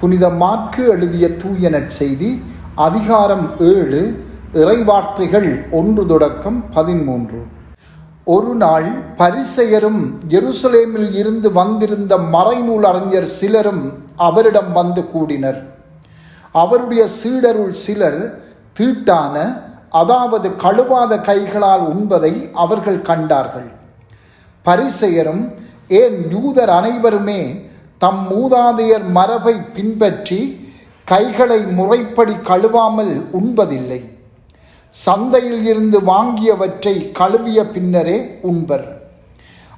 புனித மாற்கு எழுதிய தூய நற்செய்தி அதிகாரம் ஏழு இறைவார்த்தைகள் ஒன்று தொடக்கம் பதிமூன்று ஒரு நாள் பரிசெயரும் எருசலேமில் இருந்து வந்திருந்த மறைநூல் அறிஞர் சிலரும் அவரிடம் வந்து கூடினர். அவருடைய சீடருள் சிலர் தீட்டான அதாவது கழுவாத கைகளால் உண்பதை அவர்கள் கண்டார்கள். பரிசெயரும் ஏன் யூதர் அனைவருமே தம் மூதாதையர் மரபை பின்பற்றி கைகளை முறைப்படி கழுவாமல் உண்பதில்லை. சந்தையில் இருந்து வாங்கியவற்றை கழுவிய பின்னரே உண்பர்.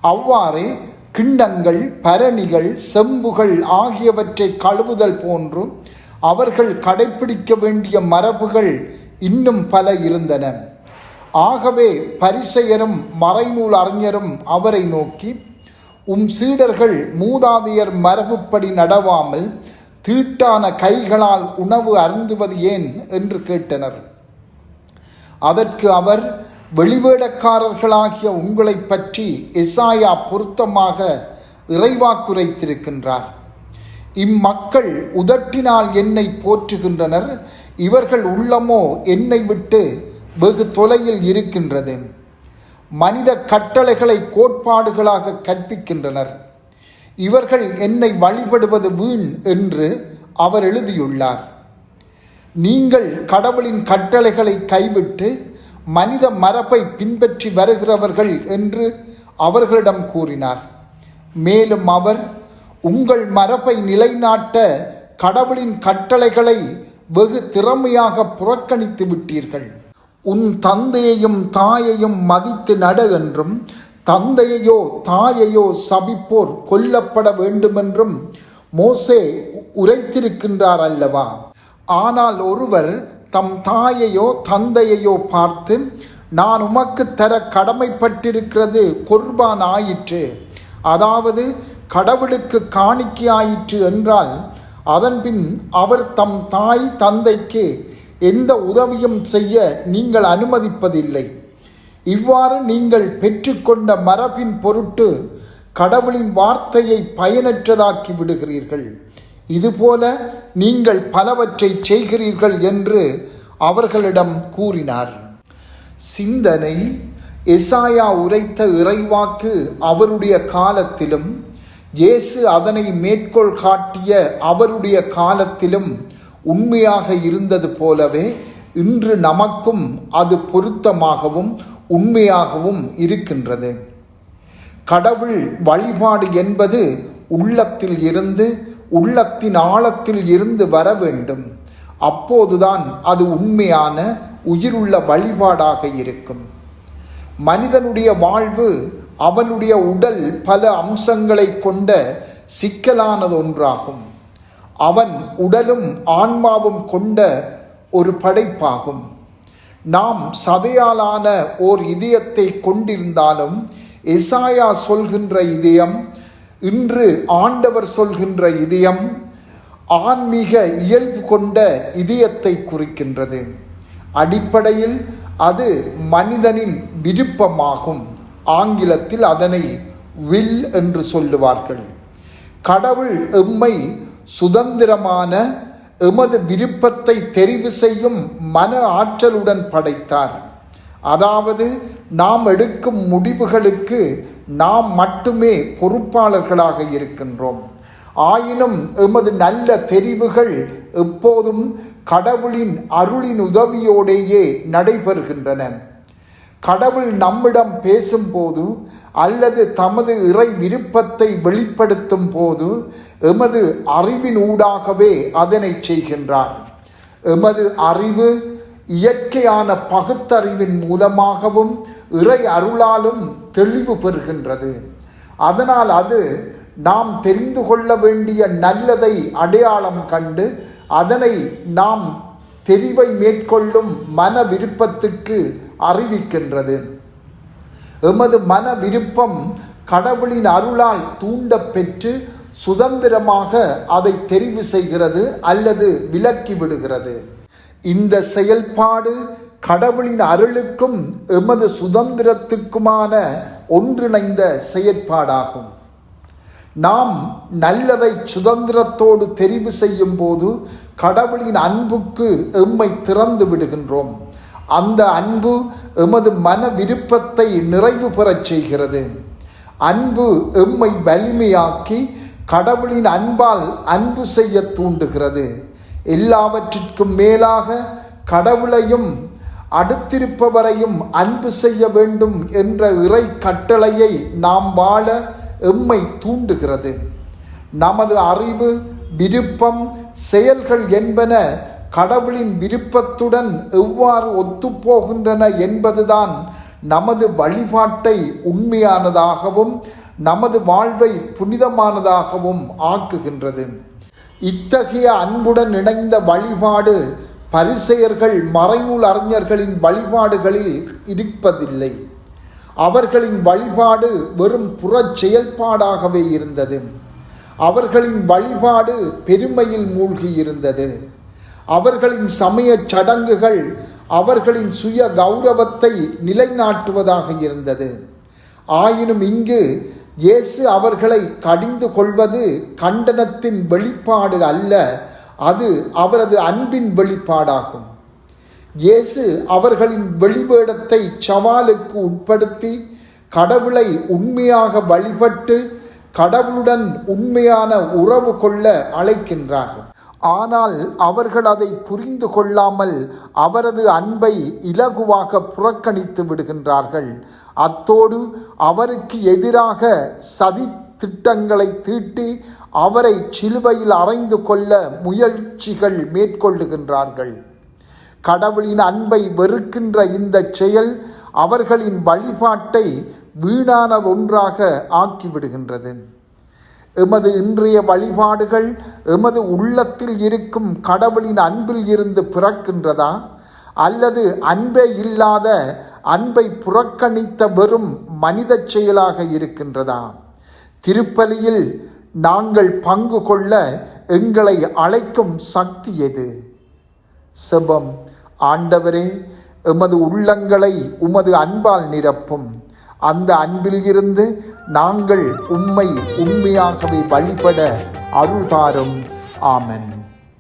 அவ்வாறே கிண்ணங்கள் பரணிகள் செம்புகள் ஆகியவற்றை கழுவுதல் போன்று அவர்கள் கடைப்பிடிக்க வேண்டிய மரபுகள் இன்னும் பல இருந்தன. ஆகவே பரிசெயரும் மறைநூல் அறிஞரும் அவரை நோக்கி உம் சீடர்கள் மூதாதையர் மரபுப்படி நடவாமல் தீட்டான கைகளால் உணவு அருந்துவது ஏன் என்று கேட்டனர். அதற்கு அவர் வெளிவேடக்காரர்களாகிய உங்களை பற்றி எசாயா பொருத்தமாக இறைவாக்குரைத்திருக்கின்றார். இம்மக்கள் உதட்டினால் என்னை போற்றுகின்றனர் இவர்கள் உள்ளமோ என்னை விட்டு வெகு தொலையில் இருக்கின்றது. மனித கட்டளைகளை கோட்பாடுகளாக கற்பிக்கின்றனர். இவர்கள் என்னை வழிபடுவது வீண் என்று அவர் எழுதியுள்ளார். நீங்கள் கடவுளின் கட்டளைகளை கைவிட்டு மனித மரபை பின்பற்றி வருகிறவர்கள் என்று அவர்களிடம் கூறினார். மேலும் அவர் உங்கள் மரபை நிலைநாட்ட கடவுளின் கட்டளைகளை வெகு திறமையாக புறக்கணித்து விட்டீர்கள். உன் தந்தையையும் தாயையும் மதித்து நட என்றும் தந்தையையோ தாயையோ சபிப்போர் கொல்லப்பட வேண்டுமென்றும் மோசே உரைத்திருக்கின்றார் அல்லவா? ஆனால் ஒருவர் தம் தாயையோ தந்தையையோ பார்த்து நான் உமக்கு தர கடமைப்பட்டிருக்கிறது கொர்பான் ஆயிற்று அதாவது கடவுளுக்கு காணிக்கையாயிற்று என்றால் அதன்பின் அவர் தம் தாய் தந்தைக்கு எந்த உதவியும் செய்ய நீங்கள் அனுமதிப்பதில்லை. இவ்வாறு நீங்கள் பெற்றுக்கொண்ட மரபின் பொருட்டு கடவுளின் வார்த்தையை பயனற்றதாக்கி விடுகிறீர்கள். இதுபோல நீங்கள் பலவற்றை செய்கிறீர்கள் என்று அவர்களிடம் கூறினார். சிந்தனை எசாயா உரைத்த இறைவாக்கு அவருடைய காலத்திலும் இயேசு அதனை மேற்கோள் காட்டிய அவருடைய காலத்திலும் உண்மையாக இருந்தது போலவே இன்று நமக்கும் அது பொருத்தமாகவும் உண்மையாகவும் இருக்கின்றது. கடவுள் வழிபாடு என்பது உள்ளத்தில் இருந்து உள்ளத்தின் ஆழத்தில் இருந்து வர வேண்டும். அப்போதுதான் அது உண்மையான உயிருள்ள வழிபாடாக இருக்கும். மனிதனுடைய வாழ்வு அவனுடைய உடல் பல அம்சங்களை கொண்ட சிக்கலானது ஒன்றாகும் அவன் உடலும் ஆன்மாவும் கொண்ட ஒரு படைப்பாகும். நாம் சதையாலான ஓர் இதயத்தை கொண்டிருந்தாலும் எசாயா சொல்கின்ற இதயம் இன்று ஆண்டவர் சொல்கின்ற இதயம் ஆன்மீக இயல்பு கொண்ட இதயத்தை குறிக்கின்றது. அடிப்படையில் அது மனிதனின் விருப்பமாகும். ஆங்கிலத்தில் அதனை வில் என்று சொல்லுவார்கள். கடவுள் எம்மை சுதந்திரமான எமது விருப்பத்தை தெரிவு செய்யும் மன ஆற்றலுடன் படைத்தார். அதாவது நாம் எடுக்கும் முடிவுகளுக்கு நாம் மட்டுமே பொறுப்பாளர்களாக இருக்கின்றோம். ஆயினும் எமது நல்ல தெரிவுகள் எப்போதும் கடவுளின் அருளின் உதவியோடேயே நடைபெறுகின்றன. கடவுள் நம்மிடம் பேசும்போது அல்லது தமது இறை விருப்பத்தை வெளிப்படுத்தும் போது எமது அறிவின் ஊடாகவே அதனை செய்கின்றார். எமது அறிவு இயற்கையான பகுத்தறிவின் மூலமாகவும் இறை அருளாலும் தெளிவு பெறுகின்றது. அதனால் அது நாம் தெரிந்து கொள்ள வேண்டிய நல்லதை அடையாளம் கண்டு அதனை நாம் தெரிவை மேற்கொள்ளும் மன விருப்பத்துக்கு அறிவிக்கின்றது. எமது மன விருப்பம் கடவுளின் அருளால் தூண்ட பெற்று சுதந்திரமாக அதை தெரிவு செய்கிறது அல்லது விலக்கி விடுகிறது. இந்த செயல்பாடு கடவுளின் அருளுக்கும் எமது சுதந்திரத்துக்குமான ஒன்றிணைந்த செயற்பாடாகும். நாம் நல்லதை சுதந்திரத்தோடு தெரிவு செய்யும் போது கடவுளின் அன்புக்கு எம்மை திறந்து விடுகின்றோம். அந்த அன்பு எமது மன விருப்பத்தை நிறைவு பெறச் செய்கிறது. அன்பு எம்மை வலிமையாக்கி கடவுளின் அன்பால் அன்பு செய்ய தூண்டுகிறது. எல்லாவற்றிற்கும் மேலாக கடவுளையும் அடுத்திருப்பவரையும் அன்பு செய்ய வேண்டும் என்ற இறை கட்டளையை நாம் வாழ எம்மை தூண்டுகிறது. நமது அறிவு விருப்பம் செயல்கள் என்பன கடவுளின் விருப்பத்துடன் எவ்வாறு ஒத்துப்போகின்றன என்பதுதான் நமது வழிபாட்டை உண்மையானதாகவும் நமது வாழ்வை புனிதமானதாகவும் ஆக்குகின்றது. இத்தகைய அன்புடன் இணைந்த வழிபாடு பரிசெயர்கள் மறைநூல் அறிஞர்களின் வழிபாடுகளில் இருப்பதில்லை. அவர்களின் வழிபாடு வெறும் புறச் செயல்பாடாகவே இருந்தது. அவர்களின் வழிபாடு பெருமையில் மூழ்கி இருந்தது அவர்களின் சமய சடங்குகள் அவர்களின் சுய கௌரவத்தை நிலைநாட்டுவதாக இருந்தது. ஆயினும் இங்கு இயேசு அவர்களை கடிந்து கொள்வது கண்டனத்தின் வெளிப்பாடு அல்ல அது அவரது அன்பின் வெளிப்பாடாகும். இயேசு அவர்களின் வெளிவேடத்தை சவாலுக்கு உட்படுத்தி கடவுளை உண்மையாக வழிபட்டு கடவுளுடன் உண்மையான உறவு கொள்ள அழைக்கின்றார்கள் ஆனால் அவர்கள் அதை புரிந்து கொள்ளாமல் அவரது அன்பை இலகுவாக புறக்கணித்து விடுகின்றார்கள். அத்தோடு அவருக்கு எதிராக சதி திட்டங்களை தீட்டி அவரை சிலுவையில் அறைந்து கொள்ள முயற்சிகள் மேற்கொள்ளுகின்றார்கள். கடவுளின் அன்பை வெறுக்கின்ற இந்த செயல் அவர்களின் வழிபாட்டை வீணானதொன்றாக ஆக்கிவிடுகின்றது. எமது இன்றைய வழிபாடுகள் எமது உள்ளத்தில் இருக்கும் கடவுளின் அன்பில் இருந்து பிறக்கின்றதா? அல்லது அன்பே இல்லாத அன்பை புறக்கணித்த வெறும் மனித செயலாக இருக்கின்றதா? திருப்பலியில் நாங்கள் பங்கு கொள்ள எங்களை அழைக்கும் சக்தி எது? செபம். ஆண்டவரே எமது உள்ளங்களை உமது அன்பால் நிரப்பும். அந்த அன்பில் இருந்து நாங்கள் உம்மை உண்மையாகவே வழிபட அருள்பாரும் ஆமன்.